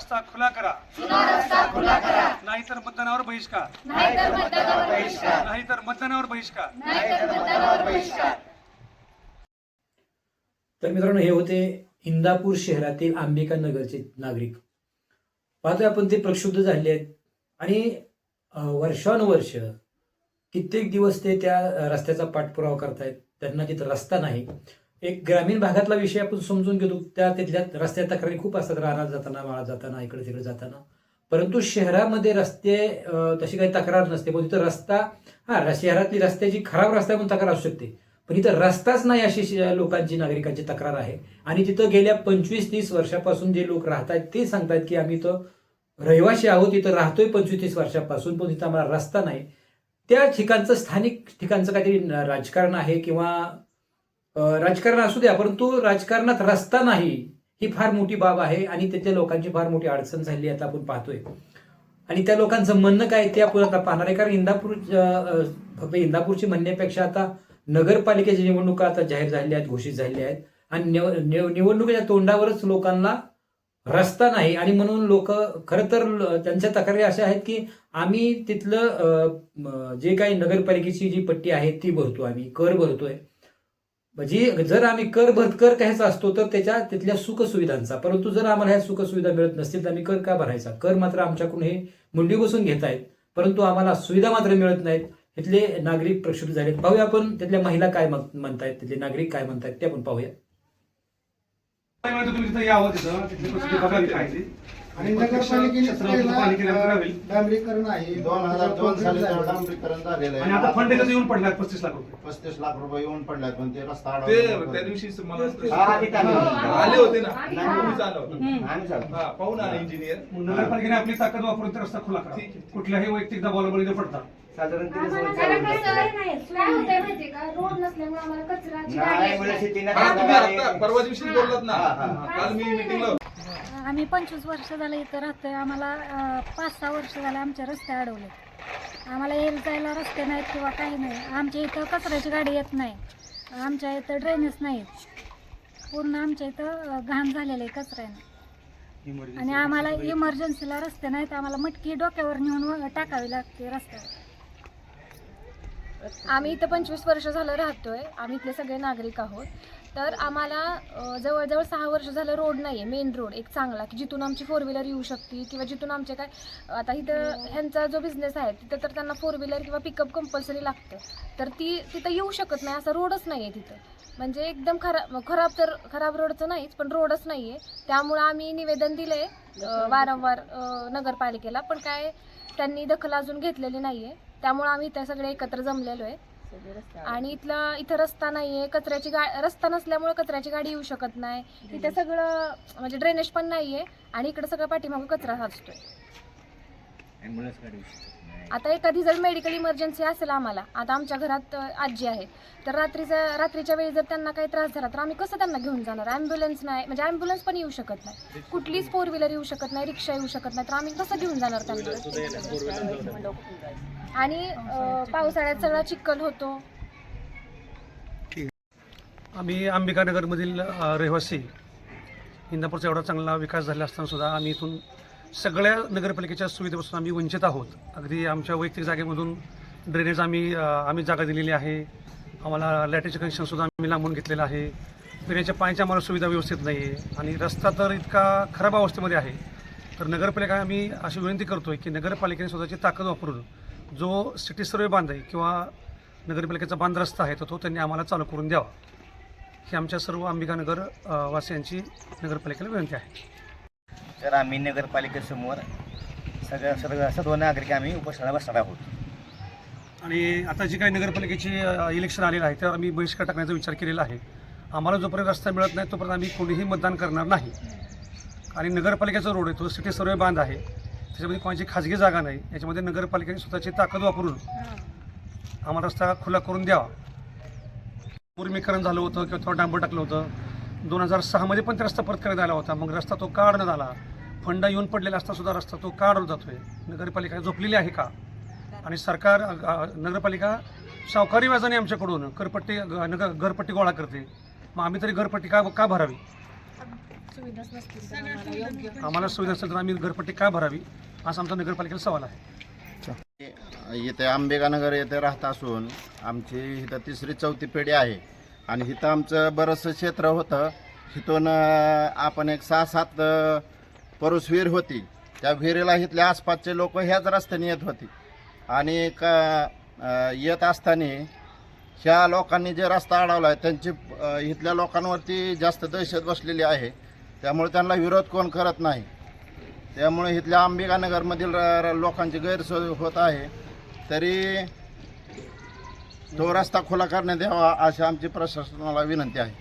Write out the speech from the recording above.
रस्ता खुला करा. जुना रस्ता खुला करा. नाहीतर मतदानावर बहिष्कार. नाहीतर मतदानावर बहिष्कार. नाहीतर मतदानावर बहिष्कार. नाहीतर मतदानावर बहिष्कार. तर मित्रांनो हे होते इंदापूर शहरातील अंबिका नगरचे नागरिक. पाहतोय आपण ते प्रक्षुब्ध झाले आहेत. आणि वर्षानुवर्ष कित्येक दिवस ते त्या रस्त्याचा पाठपुरावा करतायत. त्यांना तिथं रस्ता नाही. एक ग्रामीण भागातला विषय आपण समजून घेतो. त्या तिथल्या रस्त्या तक्रारी खूप असतात. रानात जाताना माळा जाताना इकडे तिकडे जाताना. परंतु शहरामध्ये रस्ते तशी काही तक्रार नसते. पण तिथं रस्ता हा शहरातली रस्त्याची खराब रस्ता म्हणून तक्रार असू शकते. पण इथं रस्ताच नाही अशी लोकांची नागरिकांची तक्रार आहे. आणि तिथं गेल्या पंचवीस तीस वर्षापासून जे लोक राहत आहेत ते सांगतात की आम्ही इथं रहिवासी आहोत. इथं राहतोय पंचवीस तीस वर्षापासून पण तिथं आम्हाला रस्ता नाही. त्या ठिकाणचं स्थानिक ठिकाणचं काहीतरी राजकारण आहे किंवा राजकारण असू द्या परंतु राजकारणात रस्ता नाही ही फार मोठी बाब आहे आणि त्याच्या लोकांची फार मोठी अडचण झाली आता आपण पाहतोय. आणि त्या लोकांचं म्हणणं काय ते आपण आता पाहणार आहे कारण इंदापूर फक्त इंदापूरची म्हणण्यापेक्षा आता नगरपालिकेच्या निवडणुका आता जाहीर झालेल्या आहेत घोषित झालेल्या आहेत. आणि निवडणुकीच्या तोंडावरच लोकांना रस्ता नाही. आणि म्हणून लोक खरं तर त्यांच्या तक्रारी अशा आहेत की आम्ही तिथलं जे काही नगरपालिकेची जी पट्टी आहे ती भरतो आम्ही कर भरतोय. म्हणजे जर आम्ही कर भरकर घ्यायचा असतो तर त्याच्या तिथल्या सुखसुविधांचा. परंतु जर आम्हाला ह्या सुखसुविधा मिळत नसतील तर आम्ही कर का भरायचा? कर मात्र आमच्याकडून हे मुंडी बसून घेत आहेत. परंतु आम्हाला सुविधा मात्र मिळत नाहीत. तिथले नागरिक प्रक्षुब्ध झालेत. पाहूया आपण तिथल्या महिला काय म्हणतायत तिथले नागरिक काय म्हणतायत ते आपण पाहूया. आणि नगरपालिकेने. डांबरीकरण आहे. दोन हजार दोन साली डांबरीकरण झालेलं आहे. आणि आता फंड कसं येऊन पडलाय पस्तीस लाख रुपये. पस्तीस लाख रुपये येऊन पडल्यात पण ते रस्ता ते अडवला त्या दिवशी मला हा, ते टाकलं. आले होते ना. आधी तुम्हीच आला होता आम्ही चालतो. हा पाहून आले इंजिनियर मग नगरपालिकेने आपली ताकद वापरून ते रस्ता खुला करा. कुठल्याही वैयक्तिक दबावाला बळी न पडता साधारण तीन आम्हाला वर्ष जरा झाली. कसं काय होतंय माहितीये का? रोड नसल्यामुळे आम्हाला कचराची गाडी नाही येत नाही. शेतीनं हा तुम्ही गाडी- आता परवा दिवशी बोललात ना. हा, हा. हा, काल मी मिटिंगला आम्ही पंचवीस वर्ष झालं इथं राहतोय. आम्हाला अं, पाच सहा वर्ष झाले आमचे रस्ते अडवले आम्हाला येल जायला रस्ते नाहीत किंवा काही नाही. आमच्या इथं कचऱ्याची गाडी येत नाही. आमच्या इथं ड्रेनेज नाहीत. पूर्ण आमच्या इथं घाण झालेलं आहे कचऱ्यानं. आणि आम्हाला इमर्जन्सीला रस्ते नाहीत. आम्हाला मटकी डोक्यावर नेऊन टाकावी लागते रस्त्यावर. आम्ही इथं पंचवीस वर्ष झालं राहतोय. आम्ही इथले सगळे नागरिक आहोत. तर आम्हाला जवळजवळ सहा वर्ष झालं रोड नाही आहे मेन रोड एक चांगला की जिथून आमची फोर व्हीलर येऊ शकते किंवा जिथून आमचे काय आता इथं ह्यांचा जो बिझनेस आहे तिथं तर त्यांना फोर व्हीलर किंवा पिकअप कंपल्सरी लागतं. तर ती तिथं येऊ शकत नाही असा रोडच नाही आहे तिथं. म्हणजे एकदम खराब खराब तर खराब रोडचं नाहीच पण रोडच नाही आहे त्यामुळं आम्ही निवेदन दिलं आहे वारंवार नगरपालिकेला पण काय त्यांनी दखल अजून घेतलेली नाही आहे त्यामुळं आम्ही त्या सगळे एकत्र जमलेलो आहे. आणि इथला इथं रस्ता नाही आहे कचऱ्याची गा रस्ता नसल्यामुळे कचऱ्याची गाडी येऊ शकत नाही. इथं सगळं म्हणजे ड्रेनेज पण नाही आहे आणि इकडं सगळं पाठीमागं कचरा साचतोय. आता एखादी जर मेडिकल इमर्जन्सी असेल आम्हाला आता आमच्या घरात अ, आजी आहे तर रात्रीचा रात्रीच्या वेळी जर त्यांना काही त्रास झाला तर आम्ही कसं त्यांना घेऊन जाणार? ॲम्ब्युलन्स नाही म्हणजे ॲम्ब्युलन्स पण येऊ शकत नाही. कुठलीच फोर व्हीलर येऊ शकत नाही रिक्षा येऊ शकत नाही तर आम्ही कसं घेऊन जाणार त्यांना? आणि अ, पावसाळ्यात सगळा चिखल होतो. आम्ही अंबिकानगरमधील अ, रहिवासी इंदापूरचा एवढा चांगला विकास झाला असताना सुद्धा आम्ही इथून सगळ्या नगरपालिकेच्या सुविधेपासून आम्ही वंचित आहोत. अगदी आमच्या वैयक्तिक जागेमधून ड्रेनेज आम्ही आम्ही जागा दिलेली आहे. आम्हाला लॅटरीचं कनेक्शनसुद्धा आम्ही लांबून घेतलेलं आहे. पिण्याच्या पाण्याच्या आम्हाला सुविधा व्यवस्थित नाही आहे आणि रस्ता तर इतका खराब अवस्थेमध्ये आहे. तर नगरपालिका आम्ही अशी विनंती करतो आहे की नगरपालिकेने स्वतःची ताकद वापरून जो सिटी सर्वे बांध आहे किंवा नगरपालिकेचा बांध रस्ता आहे तर तो त्यांनी आम्हाला चालू करून द्यावा. ही आमच्या सर्व अंबिकानगर वासियांची नगरपालिकेला विनंती आहे. तर आम्ही नगरपालिकेसमोर सगळ्या सर्व सर्व नागरिक आम्ही उपोषणाला बसणार आहोत. आणि आता जी काही नगरपालिकेची अ, इलेक्शन आलेलं आहे त्यावर आम्ही बहिष्कार टाकण्याचा विचार केलेला आहे. आम्हाला जोपर्यंत रस्ता मिळत नाही तोपर्यंत आम्ही कोणीही मतदान करणार नाही. आणि नगरपालिकेचा रोड आहे तो सिटी सर्वे बांध आहे. त्याच्यामध्ये कोणाची खाजगी जागा नाही. याच्यामध्ये नगरपालिकेने स्वतःची ताकद वापरून आम्हाला रस्ता खुला करून द्यावा. पूर्मीकरण झालं होतं किंवा थोडं डांबर टाकलं होतं. दोन हजार सहामध्ये पण ते रस्ता परत करण्यात आला होता. मग रस्ता तो काढण्यात आला. फंडा येऊन पडलेला असता सुद्धा रस्ता तो काढला जातोय. नगरपालिका झोपलेली आहे का? आणि सरकार नगरपालिका सावकारी व्याजाने आमच्याकडून करपट्टी ग- नगर घरपट्टी गोळा करते. मग आम्ही तरी घरपट्टी का का भरावी? आम्हाला सुविधा असेल तर आम्ही घरपट्टी का भरावी? असा आमचा नगरपालिकेला सवाल आहे. इथे आंबेगानगर येथे राहत असून आमची इथं तिसरी चौथी पिढी आहे. आणि इथं आमचं बरंचसं क्षेत्र होतं. इथून आपण एक सहा सात परुस विहीर होती. त्या विहिरीला इथल्या आसपासचे लोक ह्याच रस्त्याने येत होती. आणि क येत असताना ह्या लोकांनी जे रस्ता अडवला आहे त्यांची इथल्या लोकांवरती जास्त दहशत बसलेली आहे. त्यामुळे त्यांना विरोध कोण करत नाही. त्यामुळे इथल्या अंबिकानगरमधील र- लोकांची गैरसोय होत आहे. तरी तो रस्ता खुला करण्यात यावा अशी आमची प्रशासनाला विनंती आहे.